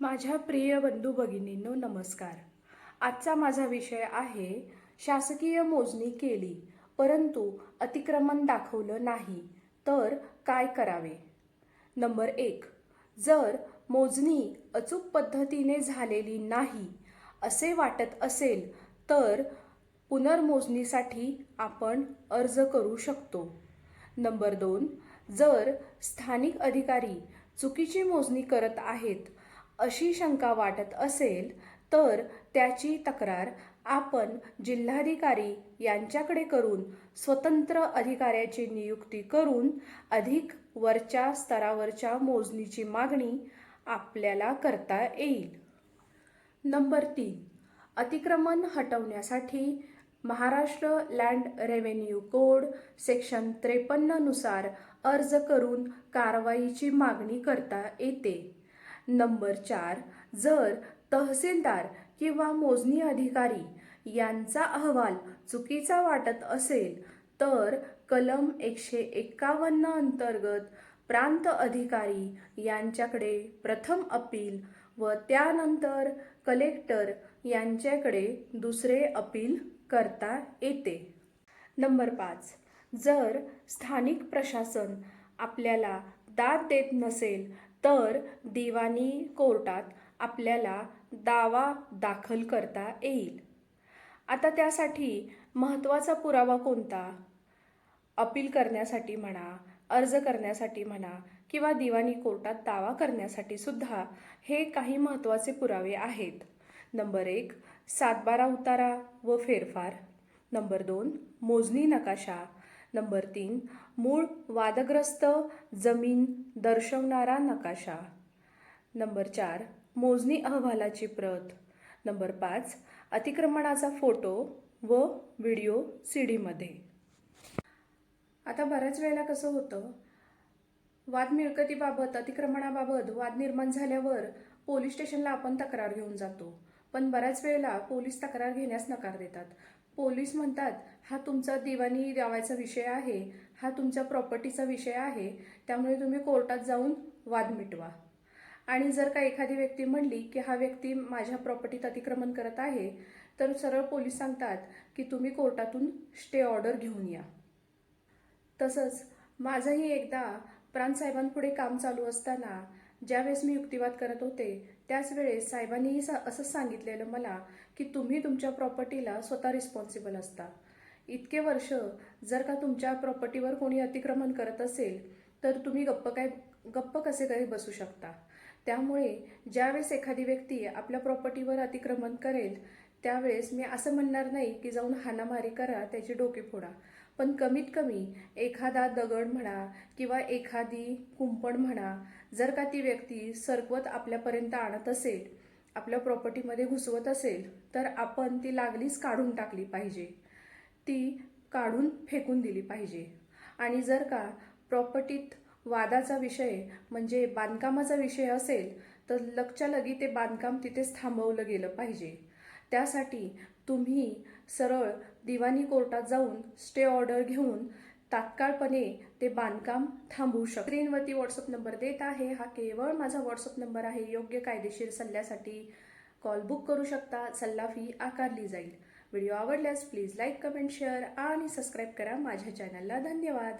माझ्या प्रिय बंधू भगिनींनो नमस्कार. आजचा माझा विषय आहे शासकीय मोजणी केली परंतु अतिक्रमण दाखवलं नाही तर काय करावे? नंबर एक जर मोजणी अचूक पद्धतीने झालेली नाही असे वाटत असेल तर पुनर्मोजणीसाठी आपण अर्ज करू शकतो. नंबर दोन जर स्थानिक अधिकारी चुकीची मोजणी करत आहेत अशी शंका वाटत असेल तर त्याची तक्रार आपण जिल्हाधिकारी यांच्याकडे करून स्वतंत्र अधिकाऱ्याची नियुक्ती करून अधिक वरच्या स्तरावरच्या मोजणीची मागणी आपल्याला करता येईल. नंबर तीन. अतिक्रमण हटवण्यासाठी Maharashtra land revenue code section त्रेपन्ननुसार अर्ज करून कारवाईची मागणी करता येते. नंबर चार जर तहसीलदार किंवा मोजणी अधिकारी यांचा अहवाल चुकीचा वाटत असेल तर कलम एकशे एक्कावन्न अंतर्गत प्रांत अधिकारी यांच्याकडे प्रथम अपील व त्यानंतर कलेक्टर यांच्याकडे दुसरे अपील करता येते. नंबर पाच जर स्थानिक प्रशासन आपल्याला दाद देत नसेल तर दिवाणी कोर्टात आपल्याला दावा दाखल करता येईल. आता त्यासाठी महत्त्वाचा पुरावा कोणता? अपील करण्यासाठी म्हणा अर्ज करण्यासाठी म्हणा किंवा दिवाणी कोर्टात दावा करण्यासाठी सुद्धा हे काही महत्त्वाचे पुरावे आहेत. नंबर एक सातबारा उतारा व फेरफार. नंबर दोन मोजणी नकाशा. नंबर तीन मूळ वादग्रस्त जमीन दर्शवणारा नकाशा. नंबर चार मोजणी अहवालाची प्रत. नंबर पाच अतिक्रमणाचा फोटो व व्हिडिओ सी डीमध्ये आता बऱ्याच वेळेला कसं होतं वाद मिळकतीबाबत अतिक्रमणाबाबत वाद निर्माण झाल्यावर पोलीस स्टेशनला आपण तक्रार घेऊन जातो. पण बऱ्याच वेळेला पोलीस तक्रार घेण्यास नकार देतात. पोलीस म्हणतात हा तुमचा दिवाणी द्यावायचा विषय आहे हा तुमच्या प्रॉपर्टीचा विषय आहे त्यामुळे तुम्ही कोर्टात जाऊन वाद मिटवा. आणि जर का एखादी व्यक्ती म्हणली की हा व्यक्ती माझ्या प्रॉपर्टीत अतिक्रमण करत आहे तर सरळ पोलीस सांगतात की तुम्ही कोर्टातून स्टे ऑर्डर घेऊन या. तसंच माझंही एकदा प्रांतसाहेबांपुढे काम चालू असताना ज्यावेळेस मी युक्तिवाद करत होते त्याच वेळेस साहेबांनीही सा असंच सांगितलेलं मला की तुम्ही तुमच्या प्रॉपर्टीला स्वतः रिस्पॉन्सिबल असता. इतके वर्ष जर का तुमच्या प्रॉपर्टीवर कोणी अतिक्रमण करत असेल तर तुम्ही गप्प काय गप्प कसे काही बसू शकता? त्यामुळे ज्यावेळेस एखादी व्यक्ती आपल्या प्रॉपर्टीवर अतिक्रमण करेल त्यावेळेस मी असं म्हणणार नाही की जाऊन हाणामारी करा त्याची डोके फोडा. पण कमीत कमी एखादा दगड म्हणा किंवा एखादी कुंपण म्हणा जर का ती व्यक्ती सरकवत आपल्यापर्यंत आणत असेल आपल्या प्रॉपर्टीमध्ये घुसवत असेल तर आपण ती लागलीच काढून टाकली पाहिजे. ती काढून फेकून दिली पाहिजे. आणि जर का प्रॉपर्टीत वादाचा विषय म्हणजे बांधकामाचा विषय असेल तर लगच्या लगी ते बांधकाम तिथेच थांबवलं गेलं पाहिजे. त्यासाठी तुम्ही सरळ दिवाणी कोर्टात जाऊन स्टे ऑर्डर घेऊन तात्काळपणे ते बांधकाम थांबवू शकता स्क्रीनवरती व्हॉट्सअप नंबर देत आहे. हा केवळ माझा व्हॉट्सअप नंबर आहे. योग्य कायदेशीर सल्ल्यासाठी कॉल बुक करू शकता. सल्ला फी आकारली जाईल. व्हिडिओ आवडल्यास प्लीज लाईक कमेंट शेअर आणि सबस्क्राईब करा. माझ्या चॅनलला धन्यवाद.